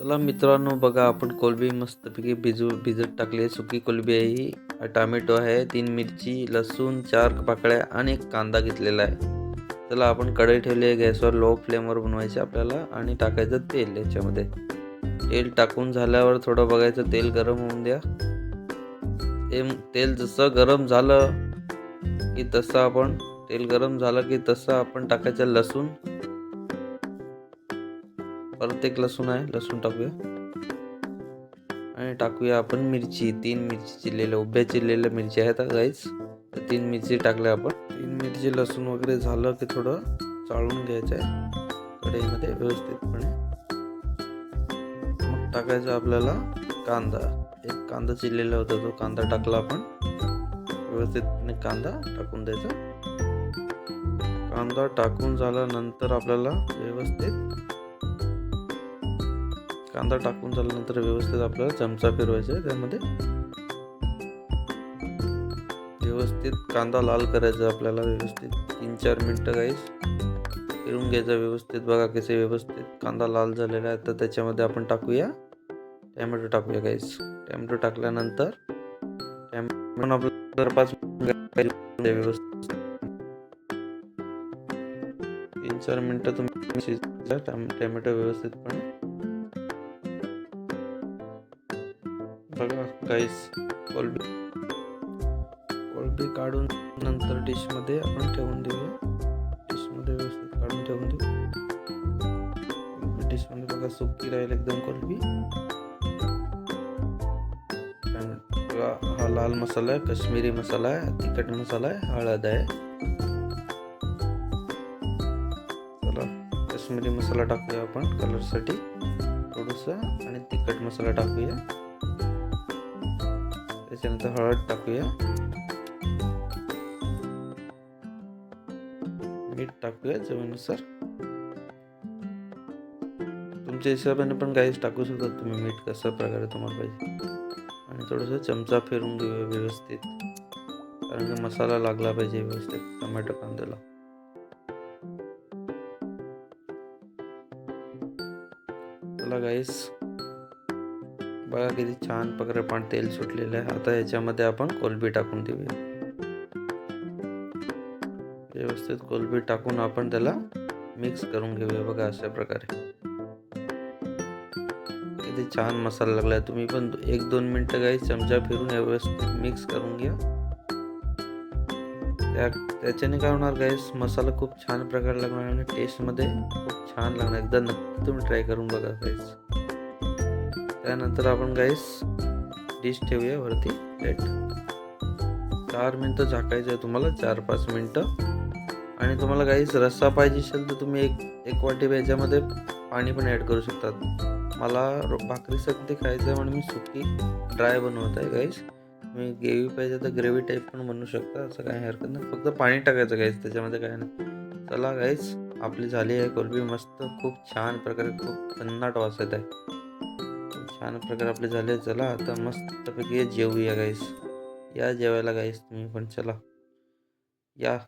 चला मित्रांनो बघा आपण कोलबी मस्तपैकी भिजू भिजत टाकली आहे. सुकी कोलबी आहे ही. टामॅटो आहे तीन मिरची लसूण चार पाकळ्या आणि एक कांदा घेतलेला आहे. चला आपण कढई ठेवली आहे गॅसवर लो फ्लेमवर बनवायची आपल्याला आणि टाकायचं तेल याच्यामध्ये. तेल टाकून झाल्यावर थोडं बघायचं तेल गरम होऊन द्या. ते तेल जसं गरम झालं की तसं आपण तेल गरम झालं की तसं आपण टाकायचं लसूण. परत एक लसूण आहे लसूण टाकूया. आणि टाकूया आपण मिरची. तीन मिरची चिरलेल्या उभ्या चिरलेल्या मिरची आहेत गाईच तर तीन मिरची टाकल्या आपण. तीन मिरची लसूण वगैरे झालं की थोडं चाळून घ्यायचं आहे. कढईमध्ये व्यवस्थितपणे. मग टाकायचं आपल्याला कांदा. एक कांदा चिरलेला होता तो कांदा टाकला आपण. व्यवस्थितपणे कांदा टाकून द्यायचा. कांदा टाकून झाल्यानंतर आपल्याला व्यवस्थित कांदा टाकून झाल्यानंतर व्यवस्थित आपल्याला चमचा फिरवायचा आहे त्यामध्ये व्यवस्थित कांदा लाल करायचा आपल्याला व्यवस्थित तीन चार मिनटं गाईस फिरून घ्यायचा व्यवस्थित बघा कसे व्यवस्थित कांदा लाल झालेला आहे तर त्याच्यामध्ये आपण टाकूया. टॅमॅटो टाकूया गाईस टॅमॅटो टाकल्यानंतर टॅमॅटो आपल्याला पाच म्हणजे व्यवस्थित. तीन चार मिनटं तुम्ही टॅमॅटो व्यवस्थितपणे बघा गाईस कोलबी कोलबी काढून नंतर डिशमध्ये आपण ठेवून देऊया. डिशमध्ये व्यवस्थित काढून ठेवून देऊ. डिशमध्ये बघा, सुकी राहील एकदम कोलबी हा लाल मसाला आहे, काश्मीरी मसाला आहे, तिखट मसाला आहे, हळद आहे. चला, काश्मीरी मसाला टाकूया आपण कलरसाठी थोडंसं, आणि तिखट मसाला टाकूया. त्याच्यानंतर हळद टाकूया. मीठ टाकूया चवीनुसार. तुमच्या हिशोबाने पण काहीच टाकू शकता तुम्ही मीठ कशा प्रकारे तुम्हाला पाहिजे. आणि थोडंसं चमचा फिरून घेऊया व्यवस्थित. कारण की मसाला लागला पाहिजे व्यवस्थित टोमॅटो कांद्याला. चला गाईस बघा किती छान प्रकारे पान तेल सुटलेलं आहे. आता याच्यामध्ये आपण कोलबी टाकून देऊया. व्यवस्थित कोलबी टाकून आपण त्याला मिक्स करून घेऊया बघा अशा प्रकारे. किती छान मसाला लागलाय. तुम्ही पण एक दोन मिनटं काही चमचा फिरून व्यवस्थित मिक्स करून घ्या. त्या त्याच्याने काय होणार गाईस मसाला खूप छान प्रकारे लागणार आणि टेस्टमध्ये खूप छान लागणार. एकदा नक्की तुम्ही ट्राय करून बघा गाईस त्यानंतर आपण गाईस डिश ठेवूया वरती. प्लेट चार मिनटं झाकायचं आहे तुम्हाला चार पाच मिनटं. आणि तुम्हाला गाईस रस्सा पाहिजे असेल तर तुम्ही एक एक वाटी याच्यामध्ये पाणी पण ॲड करू शकतात. मला भाकरीसाठी खायचं आहे म्हणून मी सुकी ड्राय बनवत आहे गाईस तुम्ही ग्रेव्ही पाहिजे तर ग्रेव्ही टाईप पण बनवू शकता असं काही हरकत नाही. फक्त पाणी टाकायचं गाईस त्याच्यामध्ये काय नाही. चला गाईस आपली झाली आहे कोलबी मस्त खूप छान प्रकारे खूप भन्नाट वास येत आहे. छान प्रकार आपले झाले. चला आता मस्तपैकी जेवूया गाईस या जेवायला गाईस तुम्ही पण चला. या.